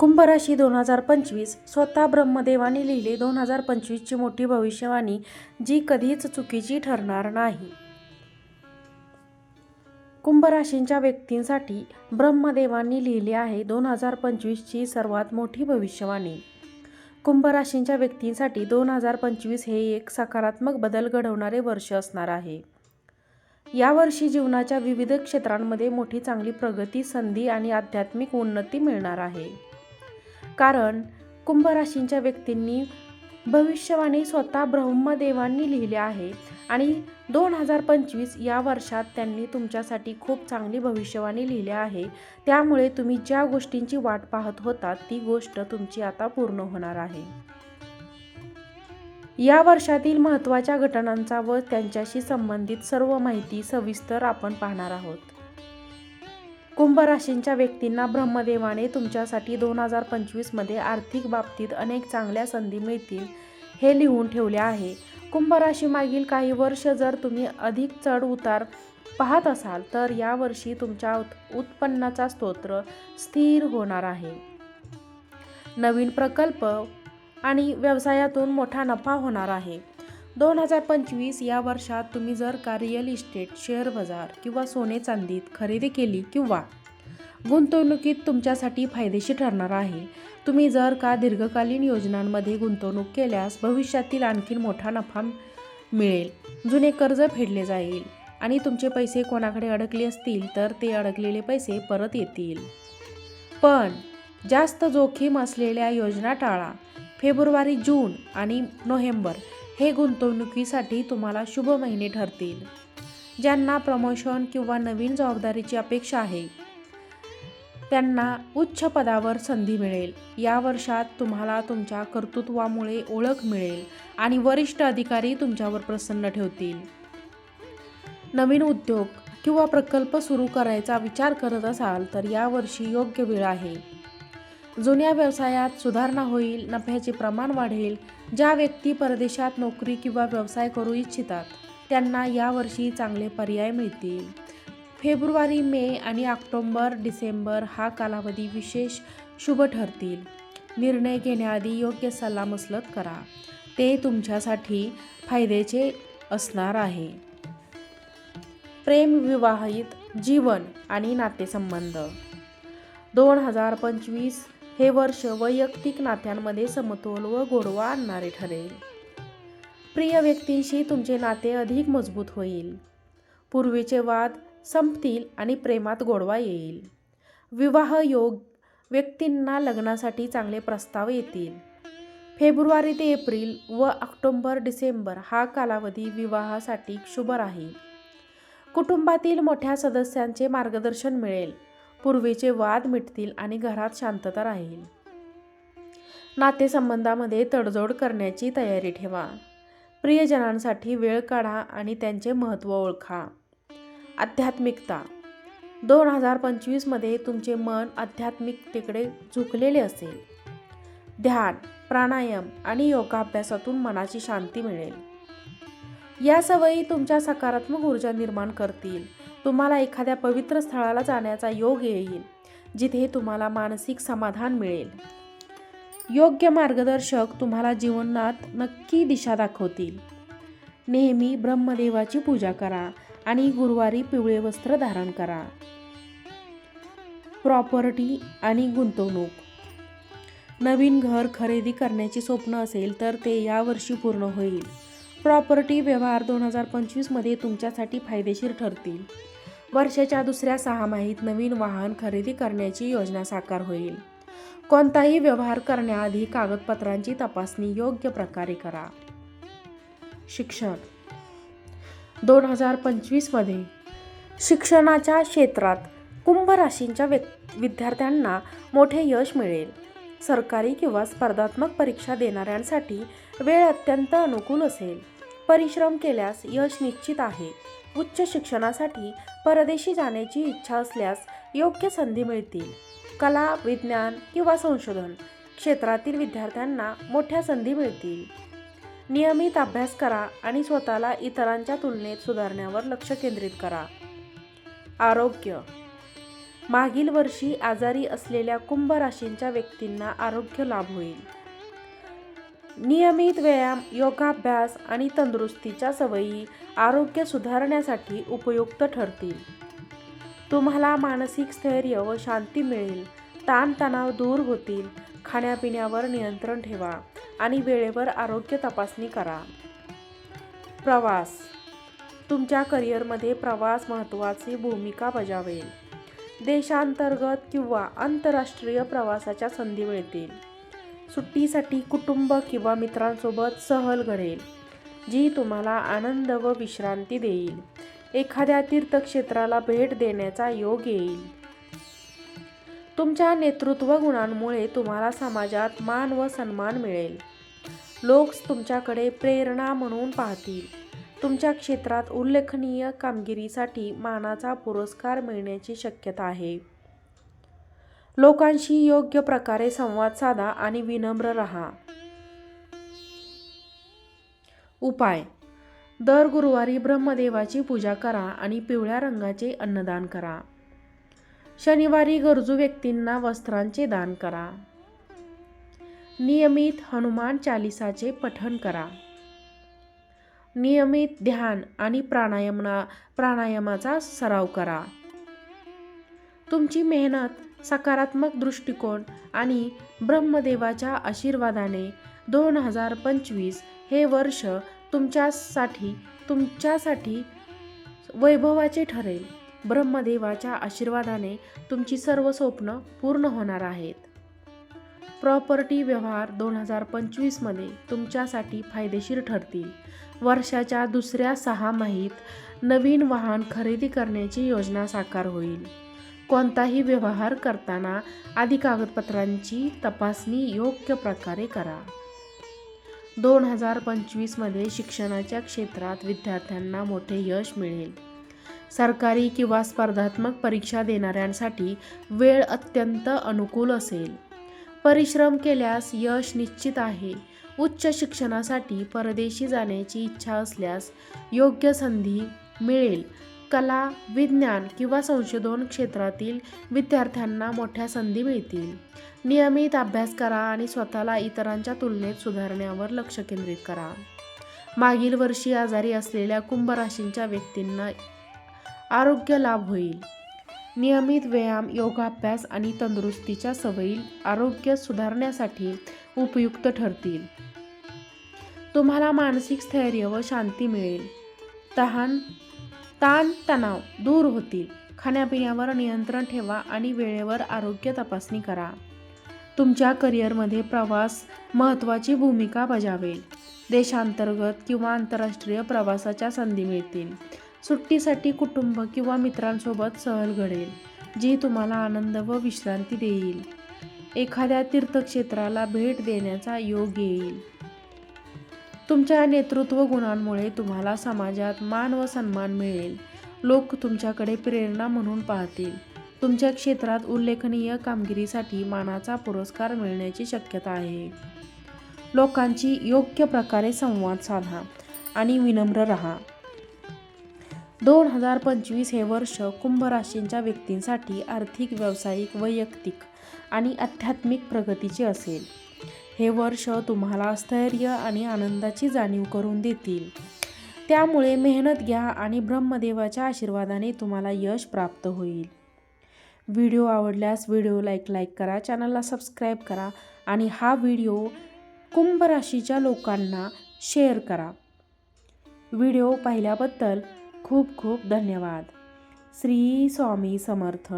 कुंभराशी दोन हजार पंचवीस स्वतः ब्रह्मदेवाने लिहिली दोन हजार पंचवीसची मोठी भविष्यवाणी जी कधीच चुकीची ठरणार नाही. कुंभराशींच्या व्यक्तींसाठी ब्रह्मदेवांनी लिहिली आहे दोन हजार पंचवीसची सर्वात मोठी भविष्यवाणी. कुंभराशींच्या व्यक्तींसाठी दोन हजार पंचवीस हे एक सकारात्मक बदल घडवणारे वर्ष असणार आहे. यावर्षी जीवनाच्या विविध क्षेत्रांमध्ये मोठी चांगली प्रगती संधी आणि आध्यात्मिक उन्नती मिळणार आहे. कारण कुंभ राशींच्या व्यक्तींनी भविष्यवाणी स्वतः ब्रह्मदेवांनी लिहिली आहे. आणि दोन हजार पंचवीस या वर्षात त्यांनी तुमच्यासाठी खूप चांगली भविष्यवाणी लिहिली आहे. त्यामुळे तुम्ही ज्या गोष्टींची वाट पाहत होता ती गोष्ट तुमची आता पूर्ण होणार आहे. या वर्षातील महत्त्वाच्या घटनांचा व त्यांच्याशी संबंधित सर्व माहिती सविस्तर आपण पाहणार आहोत. कुंभ राशींच्या व्यक्तींना ब्रह्मदेवाने तुमच्यासाठी दोन हजार पंचवीसमध्ये आर्थिक बाबतीत अनेक चांगल्या संधी मिळतील हे लिहून ठेवले आहे. कुंभ राशीमागील काही वर्ष जर तुम्ही अधिक चढ उतार पाहत असाल तर यावर्षी तुमच्या उत्पन्नाचा स्तोत्र स्थिर होणार आहे. नवीन प्रकल्प आणि व्यवसायातून मोठा नफा होणार आहे. दोन हजार पंचवीस या वर्षात तुम्ही जर का रिअल इस्टेट शेअर बाजार किंवा सोने चांदीत खरेदी केली किंवा गुंतवणुकीत तुमच्यासाठी फायदेशीर ठरणार आहे तुम्ही जर का दीर्घकालीन योजनांमध्ये गुंतवणूक केल्यास भविष्यातील आणखी मोठा नफा मिळेल जुने कर्ज फेडले जाईल आणि तुमचे पैसे कोणाकडे अडकले असतील तर ते अडकलेले पैसे परत येतील. पण जास्त जोखीम असलेल्या योजना टाळा. फेब्रुवारी जून आणि नोव्हेंबर हे गुंतवणुकीसाठी तुम्हाला शुभ महिने ठरतील ज्यांना प्रमोशन किंवा नवीन जबाबदारीची अपेक्षा आहे. त्यांना उच्च पदावर संधी मिळेल. या वर्षात तुम्हाला तुमच्या कर्तृत्वामुळे ओळख मिळेल आणि वरिष्ठ अधिकारी तुमच्यावर प्रसन्न ठेवतील. नवीन उद्योग किंवा प्रकल्प सुरू करायचा विचार करत असाल तर यावर्षी योग्य वेळ आहे. जुन्या व्यवसायात सुधारणा होईल नफ्याचे प्रमाण वाढेल ज्या व्यक्ती परदेशात नोकरी किंवा व्यवसाय करू इच्छितात त्यांना यावर्षी चांगले पर्याय मिळतील. फेब्रुवारी मे आणि ऑक्टोंबर डिसेंबर हा कालावधी विशेष शुभ ठरतील. निर्णय घेण्याआधी योग्य सल्लामसलत करा. ते तुमच्यासाठी फायद्याचे असणार आहे. प्रेम विवाहित जीवन आणि नातेसंबंध. दोन हजार पंचवीस हे वर्ष वैयक्तिक नात्यांमध्ये समतोल व गोडवा आणणारे ठरेल. प्रिय व्यक्तींशी तुमचे नाते अधिक मजबूत होईल. पूर्वीचे वाद संपतील आणि प्रेमात गोडवा येईल. विवाह योग व्यक्तींना लग्नासाठी चांगले प्रस्ताव येतील. फेब्रुवारी ते एप्रिल व ऑक्टोंबर डिसेंबर हा कालावधी विवाहासाठी शुभ राहील. कुटुंबातील मोठ्या सदस्यांचे मार्गदर्शन मिळेल. पूर्वीचे वाद मिटतील आणि घरात शांतता राहील. नातेसंबंधामध्ये तडजोड करण्याची तयारी ठेवा. प्रियजनांसाठी वेळ काढा आणि त्यांचे महत्त्व ओळखा. आध्यात्मिकता. दोन हजार पंचवीसमध्ये तुमचे मन आध्यात्मिकतेकडे झुकलेले असेल. ध्यान प्राणायाम आणि योगाभ्यासातून मनाची शांती मिळेल. या सवयी तुमच्या सकारात्मक ऊर्जा निर्माण करतील. तुम्हाला एखाद्या पवित्र स्थळाला जाण्याचा योग येईल जिथे तुम्हाला मानसिक समाधान मिळेल. योग्य मार्गदर्शक तुम्हाला जीवनात नक्की दिशा दाखवतील. नेहमी ब्रह्मदेवाची पूजा करा आणि गुरुवारी पिवळे वस्त्र धारण करा. प्रॉपर्टी आणि गुंतवणूक. नवीन घर खरेदी करण्याची स्वप्न असेल तर ते यावर्षी पूर्ण होईल. प्रॉपर्टी व्यवहार दोन हजार पंचवीसमध्ये तुमच्यासाठी फायदेशीर ठरतील. वर्षाच्या दुसऱ्या सहामाहीत नवीन वाहन खरेदी करण्याची योजना साकार होईल. कोणताही व्यवहार करण्याआधी कागदपत्रांची तपासणी योग्य प्रकारे करा. शिक्षण. दोन हजार पंचवीसमध्ये शिक्षणाच्या क्षेत्रात कुंभ राशींच्या विद्यार्थ्यांना मोठे यश मिळेल. सरकारी किंवा स्पर्धात्मक परीक्षा देणाऱ्यांसाठी वेळ अत्यंत अनुकूल असेल. परिश्रम केल्यास यश निश्चित आहे. उच्च शिक्षणासाठी परदेशी जाण्याची इच्छा असल्यास योग्य संधी मिळतील. कला विज्ञान किंवा संशोधन क्षेत्रातील विद्यार्थ्यांना मोठ्या संधी मिळतील. नियमित अभ्यास करा आणि स्वतःला इतरांच्या तुलनेत सुधारण्यावर लक्ष केंद्रित करा. आरोग्य. मागील वर्षी आजारी असलेल्या कुंभ राशींच्या व्यक्तींना आरोग्य लाभ होईल. नियमित व्यायाम योगाभ्यास आणि तंदुरुस्तीच्या सवयी आरोग्य सुधारण्यासाठी उपयुक्त ठरतील. तुम्हाला मानसिक स्थैर्य व शांती मिळेल. ताणतणाव दूर होतील. खाण्यापिण्यावर नियंत्रण ठेवा आणि वेळेवर आरोग्य तपासणी करा. प्रवास. तुमच्या करिअरमध्ये प्रवास महत्त्वाची भूमिका बजावेल. देशांतर्गत किंवा आंतरराष्ट्रीय प्रवासाच्या संधी मिळतील. सुट्टीसाठी कुटुंब किंवा मित्रांसोबत सहल घडेल जी तुम्हाला आनंद व विश्रांती देईल. एखाद्या तीर्थक्षेत्राला भेट देण्याचा योग येईल. तुमच्या नेतृत्व गुणांमुळे तुम्हाला समाजात मान व सन्मान मिळेल. लोक तुमच्याकडे प्रेरणा म्हणून पाहतील. तुमच्या क्षेत्रात उल्लेखनीय कामगिरीसाठी मानाचा पुरस्कार मिळण्याची शक्यता आहे. लोकांशी योग्य प्रकारे संवाद साधा आणि विनम्र राहा. उपाय. दर गुरुवारी ब्रह्मदेवाची पूजा करा आणि पिवळ्या रंगाचे अन्नदान करा. शनिवारी गरजू व्यक्तींना वस्त्रांचे दान करा. नियमित हनुमान चालिसाचे पठण करा. नियमित ध्यान आणि प्राणायामना प्राणायामाचा सराव करा. तुमची मेहनत सकारात्मक दृष्टिकोन आणि ब्रह्मदेवाच्या आशीर्वादाने दोन हजार पंचवीस हे वर्ष तुमच्यासाठी तुमच्यासाठी वैभवाचे ठरेल. ब्रह्मदेवाच्या आशीर्वादाने तुमची सर्व स्वप्न पूर्ण होणार आहेत. प्रॉपर्टी व्यवहार दोन हजार पंचवीसमध्ये तुमच्यासाठी फायदेशीर ठरतील. वर्षाच्या दुसऱ्या सहा माहीत नवीन वाहन खरेदी करण्याची योजना साकार होईल. कोणताही व्यवहार करताना आधी कागदपत्रांची तपासणी योग्य प्रकारे करा. दोन हजार पंचवीसमध्ये शिक्षणाच्या क्षेत्रात विद्यार्थ्यांना मोठे यश मिळेल. सरकारी किंवा स्पर्धात्मक परीक्षा देणाऱ्यांसाठी वेळ अत्यंत अनुकूल असेल. परिश्रम केल्यास यश निश्चित आहे. उच्च शिक्षणासाठी परदेशी जाण्याची इच्छा असल्यास योग्य संधी मिळेल. कला विज्ञान किंवा संशोधन क्षेत्रातील विद्यार्थ्यांना मोठ्या संधी मिळतील. नियमित अभ्यास करा आणि स्वतःला इतरांच्या तुलनेत सुधारण्यावर लक्ष केंद्रित करा. मागील वर्षी आजारी असलेल्या कुंभ राशींच्या व्यक्तींना आरोग्य लाभ होईल. नियमित व्यायाम योगाभ्यास आणि तंदुरुस्तीच्या सवयी आरोग्य सुधारण्यासाठी उपयुक्त ठरतील. तुम्हाला मानसिक स्थैर्य व शांती मिळेल. तहान ताण तणाव दूर होतील. खाण्यापिण्यावर नियंत्रण ठेवा आणि वेळेवर आरोग्य तपासणी करा. तुमच्या करिअरमध्ये प्रवास महत्त्वाची भूमिका बजावेल. देशांतर्गत किंवा आंतरराष्ट्रीय प्रवासाच्या संधी मिळतील. सुट्टीसाठी कुटुंब किंवा मित्रांसोबत सहल घडेल जी तुम्हाला आनंद व विश्रांती देईल. एखाद्या तीर्थक्षेत्राला भेट देण्याचा योग येईल. तुमच्या नेतृत्व गुणांमुळे तुम्हाला समाजात मान व सन्मान मिळेल. लोक तुमच्याकडे प्रेरणा म्हणून पाहतील. तुमच्या क्षेत्रात उल्लेखनीय कामगिरीसाठी मानाचा पुरस्कार मिळण्याची शक्यता आहे. लोकांची योग्य प्रकारे संवाद साधा आणि विनम्र राहा. दोन हजार पंचवीस हे वर्ष कुंभ राशींच्या व्यक्तींसाठी आर्थिक व्यावसायिक वैयक्तिक आणि आध्यात्मिक प्रगतीचे असेल. हे वर्ष तुम्हाला स्थैर्य आणि आनंदाची जाणीव करून देतील. त्यामुळे मेहनत घ्या आणि ब्रह्मदेवाच्या आशीर्वादाने तुम्हाला यश प्राप्त होईल. व्हिडिओ आवडल्यास व्हिडिओ लाईक लाईक करा चॅनलला सबस्क्राईब करा आणि हा व्हिडिओ कुंभ राशीच्या लोकांना शेअर करा. व्हिडिओ पाहिल्याबद्दल खूप खूप धन्यवाद. श्री स्वामी समर्थ.